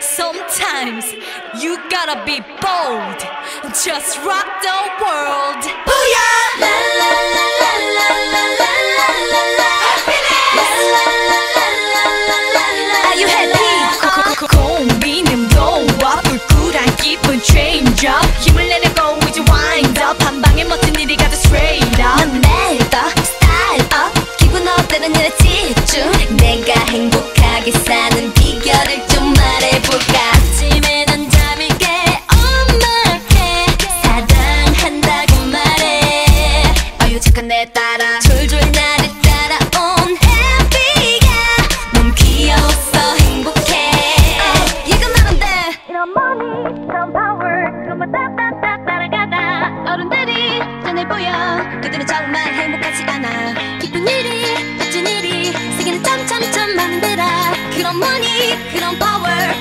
Sometimes you gotta be bold. Just rock the world. Booyah! La la la la la la la la la la. La la la la la la la la. Are you happy? 고민은 너와 불굴한 기분 change up. 힘을 내려고 이제 wind up. 한 방에 멋진 일이 가득 straight up. 난 매일 더 style up 기분 업되는 일에 집중 내가 행복 보여 그들은 정말 행복하지 않아. 기쁜 일이 멋진 일이 세계는 참참참 많은 데라 그런 money 그런 power